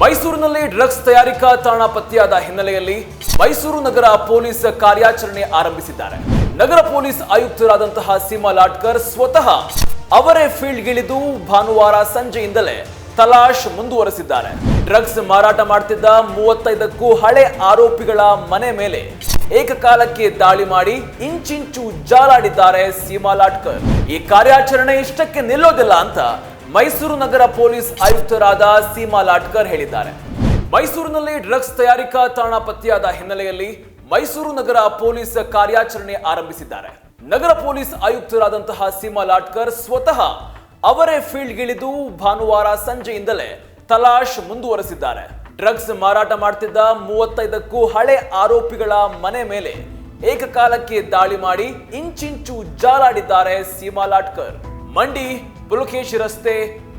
ಮೈಸೂರಿನಲ್ಲಿ ಡ್ರಗ್ಸ್ ತಯಾರಿಕಾ ತಾಣ ಪತ್ತೆಯಾದ ಹಿನ್ನೆಲೆಯಲ್ಲಿ ಮೈಸೂರು ನಗರ ಪೊಲೀಸ್ ಕಾರ್ಯಾಚರಣೆ ಆರಂಭಿಸಿದ್ದಾರೆ. ನಗರ ಪೊಲೀಸ್ ಆಯುಕ್ತರಾದಂತಹ ಸೀಮಾ ಲಾಟ್ಕರ್ ಸ್ವತಃ ಅವರೇ ಫೀಲ್ಡ್ಗಿಳಿದು ಭಾನುವಾರ ಸಂಜೆಯಿಂದಲೇ ತಲಾಶ್ ಮುಂದುವರೆಸಿದ್ದಾರೆ. ಡ್ರಗ್ಸ್ ಮಾರಾಟ ಮಾಡ್ತಿದ್ದ ಮೂವತ್ತೈದಕ್ಕೂ ಹಳೆ ಆರೋಪಿಗಳ ಮನೆ ಮೇಲೆ ಏಕಕಾಲಕ್ಕೆ ದಾಳಿ ಮಾಡಿ ಇಂಚಿಂಚು ಜಾಲಾಡಿದ್ದಾರೆ ಸೀಮಾ ಲಾಟ್ಕರ್. ಈ ಕಾರ್ಯಾಚರಣೆ ಇಷ್ಟಕ್ಕೆ ನಿಲ್ಲೋದಿಲ್ಲ ಅಂತ ಮೈಸೂರು ನಗರ ಪೊಲೀಸ್ ಆಯುಕ್ತರಾದ ಸೀಮಾ ಲಾಟ್ಕರ್ ಹೇಳಿದ್ದಾರೆ. ಮೈಸೂರಿನಲ್ಲಿ ಡ್ರಗ್ಸ್ ತಯಾರಿಕಾ ತಾಣ ಪತ್ತೆಯಾದ ಹಿನ್ನೆಲೆಯಲ್ಲಿ ಮೈಸೂರು ನಗರ ಪೊಲೀಸ್ ಕಾರ್ಯಾಚರಣೆ ಆರಂಭಿಸಿದ್ದಾರೆ. ನಗರ ಪೊಲೀಸ್ ಆಯುಕ್ತರಾದಂತಹ ಸೀಮಾ ಲಾಟ್ಕರ್ ಸ್ವತಃ ಅವರೇ ಫೀಲ್ಡ್ಗಿಳಿದು ಭಾನುವಾರ ಸಂಜೆಯಿಂದಲೇ ತಲಾಶ್ ಮುಂದುವರೆಸಿದ್ದಾರೆ. ಡ್ರಗ್ಸ್ ಮಾರಾಟ ಮಾಡ್ತಿದ್ದ ಮೂವತ್ತೈದಕ್ಕೂ ಹಳೆ ಆರೋಪಿಗಳ ಮನೆ ಮೇಲೆ ಏಕಕಾಲಕ್ಕೆ ದಾಳಿ ಮಾಡಿ ಇಂಚಿಂಚು ಜಾಲಾಡಿದ್ದಾರೆ ಸೀಮಾ ಲಾಟ್ಕರ್. ಮಂಡಿ ಪುಲಕೇಶ್ ರಸ್ತೆ,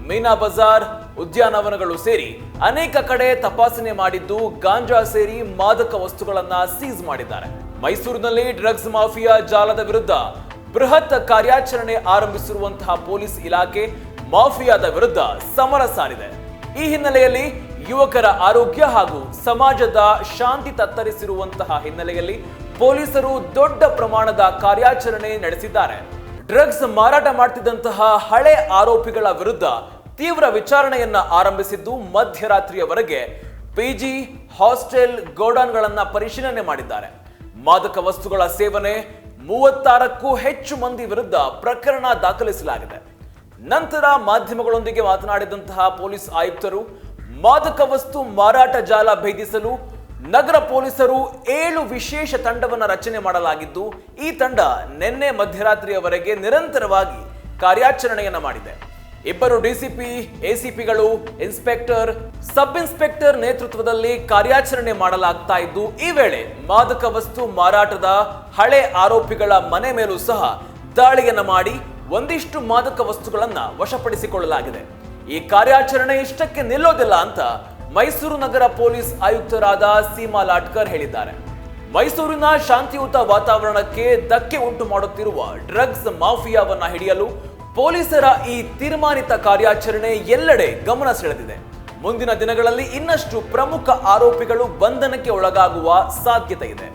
ಮೀನಾ ಬಜಾರ್ ಉದ್ಯಾನವನಗಳು ಸೇರಿ ಅನೇಕ ಕಡೆ ತಪಾಸಣೆ ಮಾಡಿದ್ದು ಗಾಂಜಾ ಸೇರಿ ಮಾದಕ ವಸ್ತುಗಳನ್ನ ಸೀಸ್ ಮಾಡಿದ್ದಾರೆ. ಮೈಸೂರಿನಲ್ಲಿ ಡ್ರಗ್ಸ್ ಮಾಫಿಯಾ ಜಾಲದ ವಿರುದ್ಧ ಬೃಹತ್ ಕಾರ್ಯಾಚರಣೆ ಆರಂಭಿಸಿರುವಂತಹ ಪೊಲೀಸ್ ಇಲಾಖೆ ಮಾಫಿಯಾದ ವಿರುದ್ಧ ಸಮರ ಸಾರಿದೆ. ಈ ಹಿನ್ನೆಲೆಯಲ್ಲಿ ಯುವಕರ ಆರೋಗ್ಯ ಹಾಗೂ ಸಮಾಜದ ಶಾಂತಿ ತತ್ತರಿಸಿರುವಂತಹ ಹಿನ್ನೆಲೆಯಲ್ಲಿ ಪೊಲೀಸರು ದೊಡ್ಡ ಪ್ರಮಾಣದ ಕಾರ್ಯಾಚರಣೆ ನಡೆಸಿದ್ದಾರೆ. ಡ್ರಗ್ಸ್ ಮಾರಾಟ ಮಾಡ್ತಿದ್ದಂತಹ ಹಳೆ ಆರೋಪಿಗಳ ವಿರುದ್ಧ ತೀವ್ರ ವಿಚಾರಣೆಯನ್ನ ಆರಂಭಿಸಿದ್ದು ಮಧ್ಯರಾತ್ರಿಯವರೆಗೆ. ಪಿಜಿ, ಹಾಸ್ಟೆಲ್, ಗೋಡೌನ್ಗಳನ್ನ ಪರಿಶೀಲನೆ ಮಾಡಿದ್ದಾರೆ. ಮಾದಕ ವಸ್ತುಗಳ ಸೇವನೆ ಮೂವತ್ತಾರಕ್ಕೂ ಹೆಚ್ಚು ಮಂದಿ ವಿರುದ್ಧ ಪ್ರಕರಣ ದಾಖಲಿಸಲಾಗಿದೆ. ನಂತರ ಮಾಧ್ಯಮಗಳೊಂದಿಗೆ ಮಾತನಾಡಿದಂತಹ ಪೊಲೀಸ್ ಆಯುಕ್ತರು, ಮಾದಕ ವಸ್ತು ಮಾರಾಟ ಜಾಲ ಭೇದಿಸಲು ನಗರ ಪೊಲೀಸರು ಏಳು ವಿಶೇಷ ತಂಡವನ್ನು ರಚನೆ ಮಾಡಲಾಗಿದ್ದು, ಈ ತಂಡ ನಿನ್ನೆ ಮಧ್ಯರಾತ್ರಿಯವರೆಗೆ ನಿರಂತರವಾಗಿ ಕಾರ್ಯಾಚರಣೆಯನ್ನು ಮಾಡಿದೆ. ಇಬ್ಬರು ಡಿಸಿಪಿ, ಎಸಿಪಿಗಳು, ಇನ್ಸ್ಪೆಕ್ಟರ್, ಸಬ್ ಇನ್ಸ್ಪೆಕ್ಟರ್ ನೇತೃತ್ವದಲ್ಲಿ ಕಾರ್ಯಾಚರಣೆ ಮಾಡಲಾಗ್ತಾ ಇದ್ದು, ಈ ವೇಳೆ ಮಾದಕ ವಸ್ತು ಮಾರಾಟದ ಹಳೆ ಆರೋಪಿಗಳ ಮನೆ ಮೇಲೂ ಸಹ ದಾಳಿಯನ್ನು ಮಾಡಿ ಒಂದಿಷ್ಟು ಮಾದಕ ವಸ್ತುಗಳನ್ನು ವಶಪಡಿಸಿಕೊಳ್ಳಲಾಗಿದೆ. ಈ ಕಾರ್ಯಾಚರಣೆ ಇಷ್ಟಕ್ಕೆ ನಿಲ್ಲೋದಿಲ್ಲ ಅಂತ ಮೈಸೂರು ನಗರ ಪೊಲೀಸ್ ಆಯುಕ್ತರಾದ ಸೀಮಾ ಲಾಟ್ಕರ್ ಹೇಳಿದ್ದಾರೆ. ಮೈಸೂರಿನ ಶಾಂತಿಯುತ ವಾತಾವರಣಕ್ಕೆ ಧಕ್ಕೆ ಉಂಟು ಮಾಡುತ್ತಿರುವ ಡ್ರಗ್ಸ್ ಮಾಫಿಯಾವನ್ನ ಹಿಡಿಯಲು ಪೊಲೀಸರ ಈ ತೀರ್ಮಾನಿತ ಕಾರ್ಯಾಚರಣೆ ಎಲ್ಲೆಡೆ ಗಮನ ಸೆಳೆದಿದೆ. ಮುಂದಿನ ದಿನಗಳಲ್ಲಿ ಇನ್ನಷ್ಟು ಪ್ರಮುಖ ಆರೋಪಿಗಳು ಬಂಧನಕ್ಕೆ ಒಳಗಾಗುವ ಸಾಧ್ಯತೆ ಇದೆ.